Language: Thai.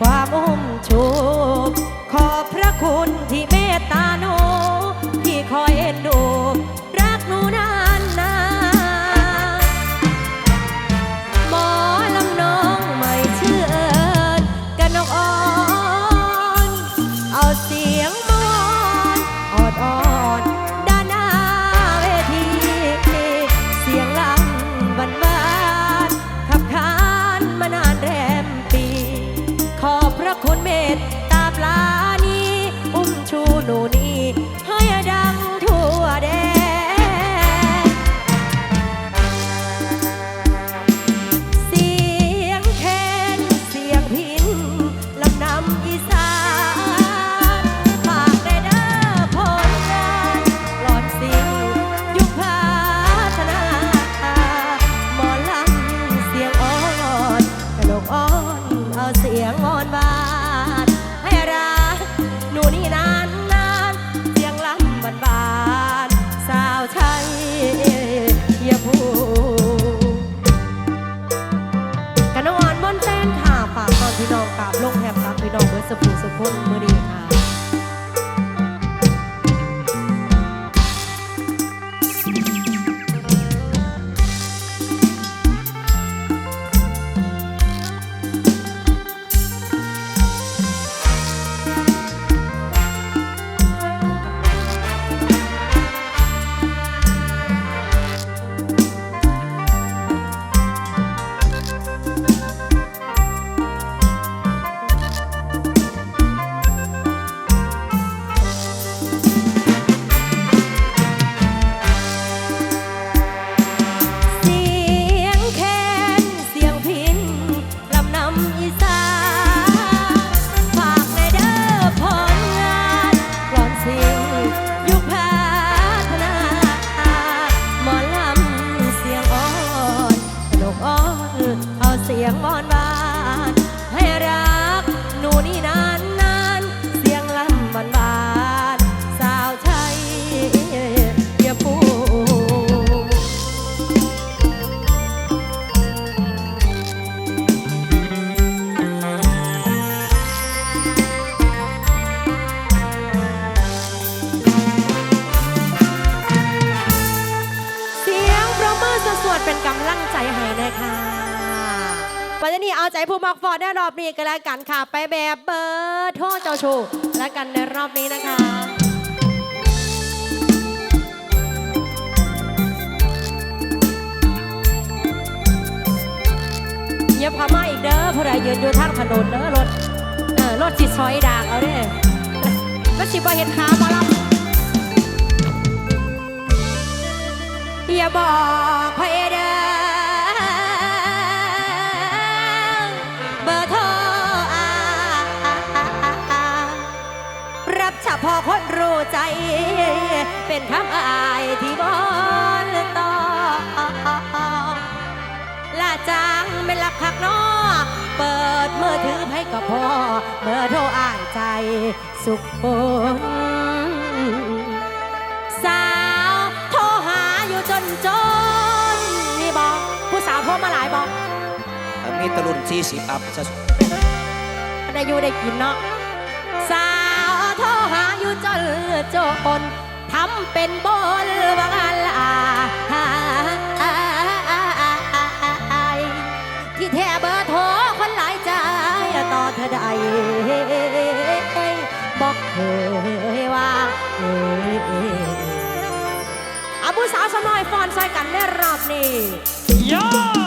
ความอุ้มชู สียงวอนวานให้รักหนูนี่นานนานเสียงลำหวานหวานสาวไทยอย่าปูเสียงปรบมือสวดเป็นกำลังใจให้นะคะ วันนี้เอาใจผู้มักฟอร์ดในรอบนี้ก็แล้วกันค่ะ ไปแบบเบอร์โทรเจ้าชูแล้วกันในรอบนี้นะคะเยียบพามาอีกเด้อผู้ใดยืนอยู่ทางถนนเด้อรถเออรถจิตซอยดากเอาเด้อมันสิบ่เห็นขามาลำอย่าบอกใกับพ่อเบอร์โทรอายใจสุขผลสาวโทรหาอยู่จนจนนี่บอกผู้สาวโทรมาหลายบอกมีตะลุนสี่สิบอัพซะได้อยู่ได้กินเนาะสาวโทรหาอยู่จนจนทำเป็นบนบางลา ต่อเธอใดบอกเคยว่าเอ้ยอาบุสาวสมอยฟอนใส่กันได้รอบนี้ยอ